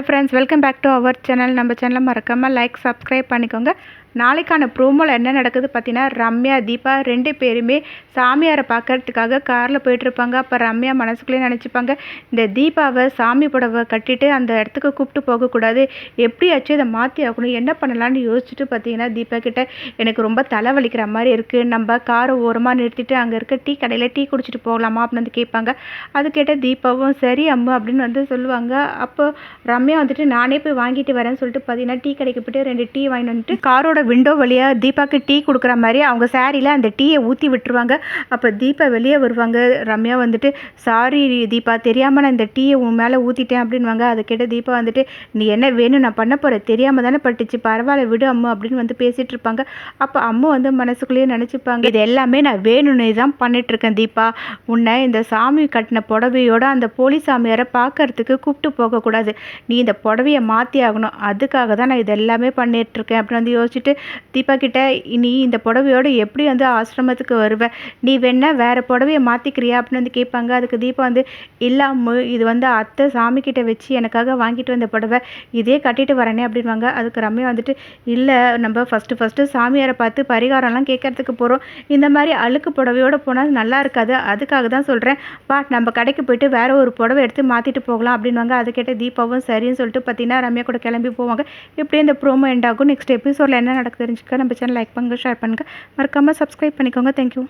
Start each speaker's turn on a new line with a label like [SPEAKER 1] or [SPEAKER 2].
[SPEAKER 1] Hi friends welcome back to our channel நம்ம சேனலை மறக்காமல் லைக் சப்ஸ்கிரைப் பண்ணிக்கோங்க. நாளைக்கான ப்ரோமோவில் என்ன நடக்குது பார்த்தீங்கன்னா ரம்யா தீபா ரெண்டு பேருமே சாமியாரை பார்க்கறதுக்காக காரில் போயிட்டுருப்பாங்க. அப்போ ரம்யா மனசுக்குள்ளே நினச்சிப்பாங்க இந்த தீபாவை சாமி புடவை கட்டிட்டு அந்த இடத்துக்கு கூப்பிட்டு போகக்கூடாது. எப்படியாச்சும் இதை மாற்றி ஆகணும். என்ன பண்ணலான்னு யோசிச்சுட்டு பார்த்தீங்கன்னா தீபா கிட்ட எனக்கு ரொம்ப தலைவலிக்கிற மாதிரி இருக்குது நம்ம காரை ஓரமாக நிறுத்திட்டு அங்கே இருக்க டீ கடையில் டீ குடிச்சிட்டு போகலாமா அப்படின்னு வந்து கேட்பாங்க. அது கேட்ட தீபாவும் சரி அம்மா அப்படின்னு வந்து சொல்லுவாங்க. அப்போ ரம்யா வந்துட்டு நானே போய் வாங்கிட்டு வரேன்னு சொல்லிட்டு பார்த்தீங்கன்னா டீ கடைக்கு போயிட்டு ரெண்டு டீ வாங்கிட்டு வந்துட்டு காரோட விண்டோ வழியாக தீபாவுக்கு டீ கொடுக்குற மாதிரி அவங்க சாரியில் அந்த டீயை ஊற்றி விட்டுருவாங்க. அப்போ தீபா வெளியே வருவாங்க. ரம்யா வந்துட்டு சாரி தீபா தெரியாமல் நான் இந்த டீயை உன் மேலே ஊற்றிட்டேன் அப்படின்வாங்க அதை கேட்ட தீபா வந்துட்டு நீ என்ன வேணும்? நான் பண்ண போகிறேன் தெரியாமல் தானே பட்டுச்சு. பரவாயில்ல விடு அம்மா அப்படின்னு வந்து பேசிகிட்டு இருப்பாங்க. அப்போ அம்மா வந்து மனசுக்குள்ளேயே நினச்சிப்பாங்க இது எல்லாமே நான் வேணும்னு தான் பண்ணிகிட்ருக்கேன் தீபா. உன்னை இந்த சாமி கட்டின புடவையோட அந்த போலி சாமியாரை பார்க்கறதுக்கு கூப்பிட்டு போகக்கூடாது. நீ இந்த புடவையை மாற்றி ஆகணும். அதுக்காக தான் நான் இது எல்லாமே பண்ணிகிட்ருக்கேன் அப்படின்னு வந்து யோசிச்சுட்டு தீபா கிட்ட நீ இந்த புடவையோட எப்படி வந்து ஆசிரமத்துக்கு வருவ? நீ வேணா வேறு புடவையை மாற்றிக்கிறியா அப்படின்னு வந்து கேட்பாங்க. அதுக்கு தீபா வந்து இல்லாமல் இது வந்து அத்தை சாமி கிட்ட வச்சு எனக்காக வாங்கிட்டு வந்த புடவை. இதே கட்டிட்டு வரேனே அப்படின்வாங்க அதுக்கு ரம்யா வந்துட்டு இல்லை நம்ம ஃபஸ்ட்டு ஃபஸ்ட்டு சாமியாரை பார்த்து பரிகாரம்லாம் கேட்கறதுக்கு போகிறோம் இந்த மாதிரி அழுக்கு புடவையோட போனால் நல்லா இருக்காது. அதுக்காக தான் சொல்கிறேன் பா நம்ம கடைக்கு போயிட்டு வேறு ஒரு புடவை எடுத்து மாற்றிட்டு போகலாம் அப்படின்வாங்க அதை கேட்ட தீபாவும் சரின்னு சொல்லிட்டு பார்த்தீங்கன்னா ரம்யா கூட கிளம்பி போவாங்க. இப்படியே இந்த ப்ரோமோ எண்ட் ஆகும். நெக்ஸ்ட் எபிசோடில் என்ன நடக்குது தெரிஞ்சுக்க. நம்ம சேனல் லைக் பண்ணுங்கள் ஷேர் பண்ணுங்கள் மறக்காமல் சப்ஸ்கிரைப் பண்ணிக்கோங்க. தேங்க்யூ